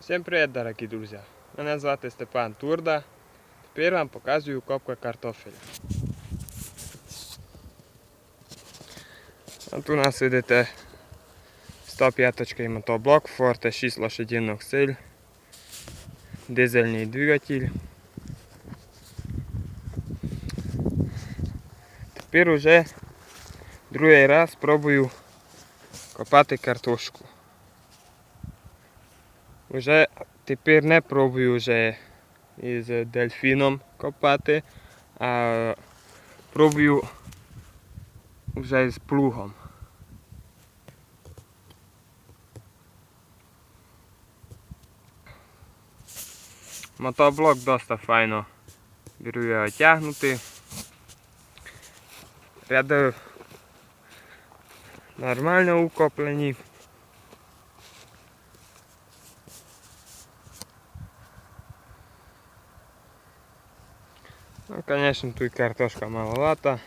Всім привіт, дорогі друзі! Мене звати Степан Турда. Тепер вам показую копка картофеля. От у нас видите 105 мотоблок, Forte 6 лошадиних сил, дизельний двигатель. Тепер уже другий раз пробую копати картошку. Уже тепер не пробую вже із дельфіном копати, а пробую вже з плугом. Мотоблок досить файно беру тягнути. Ряди нормально укоплені. Ну, конечно, тут картошка маловато.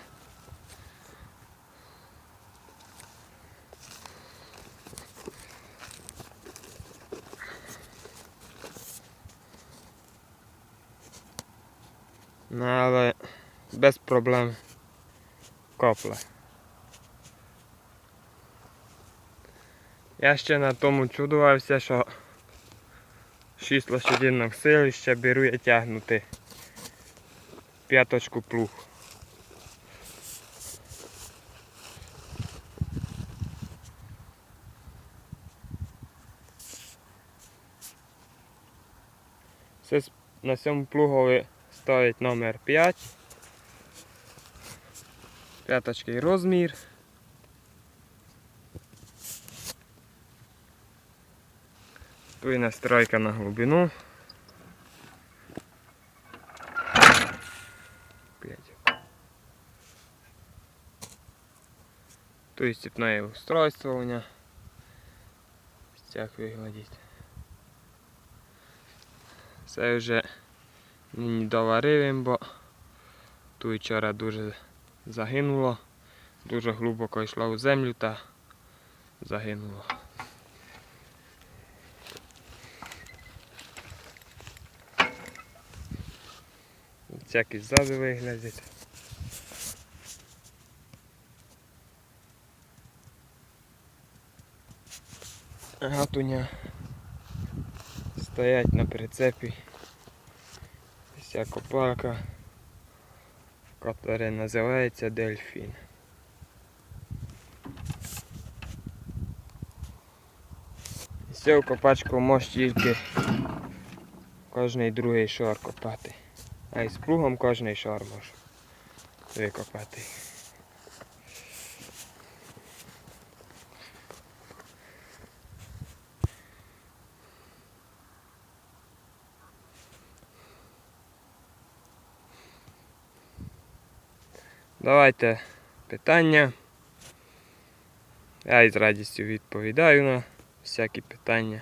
Ну, але без проблем копле. Я ще на тому чудувався, що 6 лошадиних сил і ще беру я тягнути п'яточку плуг. Це на цьому плугові стоїть номер 5. П'яточки розмір. Тут і настройка на глибину. 5. Тут степное устройство у меня. Стяг вигладіть. Це вже нині доварив, бо тут вчора дуже загинуло. Дуже глибоко йшло у землю та загинуло. Всякі ззаду виглядять. Гатуня стоять на прицепі. Вся копалка, яка називається дельфін. З цього копачку може тільки кожний другий шар копати. А із плугом кожний шар може викопати. Давайте питання. Я із радістю відповідаю на всякі питання.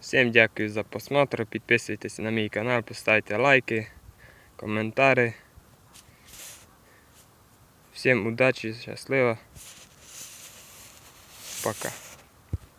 Всім дякую за просмотр. Підписуйтесь на мій канал, поставте лайки, коментарі. Всім удачі, щасливо. Пока.